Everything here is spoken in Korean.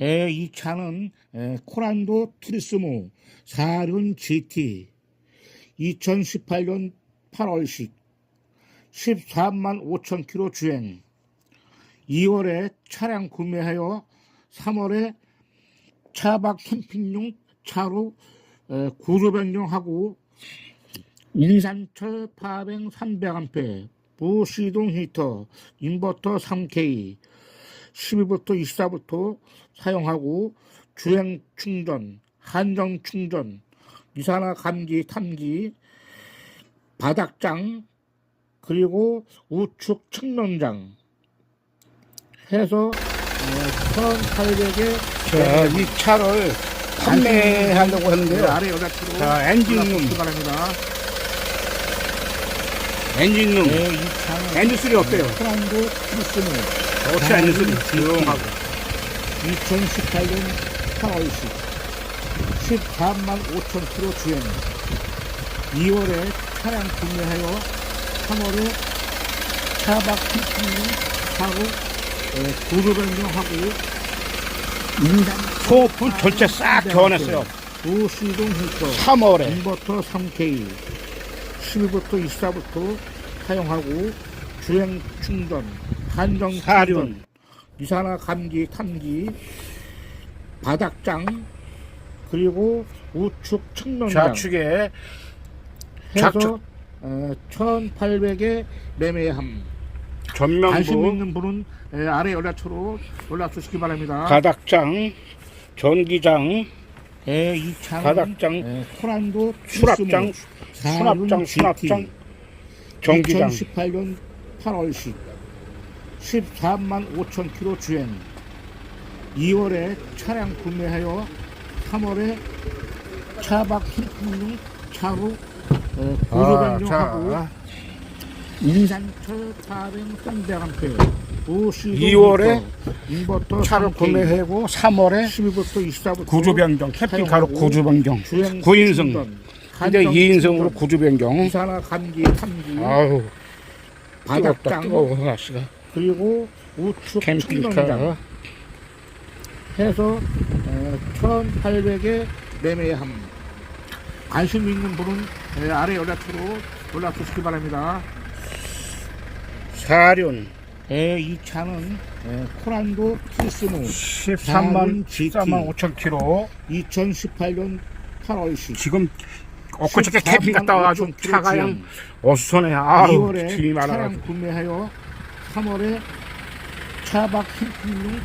에, 이 차는 에, 코란도 투리스모 4륜 GT 2018년 8월식 14만 5천 킬로 주행 2월에 차량 구매하여 3월에 차박 캠핑용 차로 에, 구조 변경하고 인산철 파뱅 300A 부시동 히터 인버터 3K 12부터 24부터 사용하고 주행 충전, 한정 충전, 이산화 감지 탐지, 바닥장, 그리고 우측 측면장 해서 1,800에 자, 이 차를 판매하려고 하는데요. 아래 여자치로 자, 엔진룸. 바랍니다. 엔진룸. 네, 이 차는 엔진 소리 어때요? 프란도 크리스는 어째 엔진 소리 조용하고. 2018년 8월식 14만 5천 킬로 주행 2월에 차량 구매하여 3월에 차박 캠핑용 사고 구조 변경하고 인산 소품 전체 싹 교환했어요. 도시동 히터 3월에. 인버터 3K 12부터 24부터 사용하고 주행 충전, 한정 사륜. 이산화 감지 탐지, 바닥장 그리고 우측 측면장 좌측에 해서 좌측. 어, 1,800에 매매함. 관심 전면부, 있는 분은 에, 아래 연락처로 연락 주시기 바랍니다. 바닥장, 전기장, 에, 이 차는 바닥장, 에, 코란도 수납장, 수납장, 수납장, 전기장. 2018년 8월식 14만 5천 킬로 주행 2월에 차량 구매하여 3월에 차박 캠핑용 차로 어, 아, 변경하고 자, 인산철 400 300A 2월에 인버터 차를 3K, 구매하고 3월에 12부터 24부터 구조 변경, 캠핑카로 구조 변경. 주행 9인승. 충전, 근데 한정 2인승으로 충전, 구조 변경. 이산화 감지 탐지 아우, 바닥장 뜨거워, 날씨가. 그리고 우측 캠핑카. 해서 1,800에 매매함 관심 있는 분은 에, 아래 연락처로 연락 주시기 바랍니다. 사륜. 에, 이 차는 에, 코란도 키스모 13만, GT. 14만 5천 킬로. 2018년 8월식 지금 엊그저께 캠핑 갔다 와가지고 차가 어수선해. 아우, 2월에 짐이 차량. 구매하여 3월에 차박 캠핑용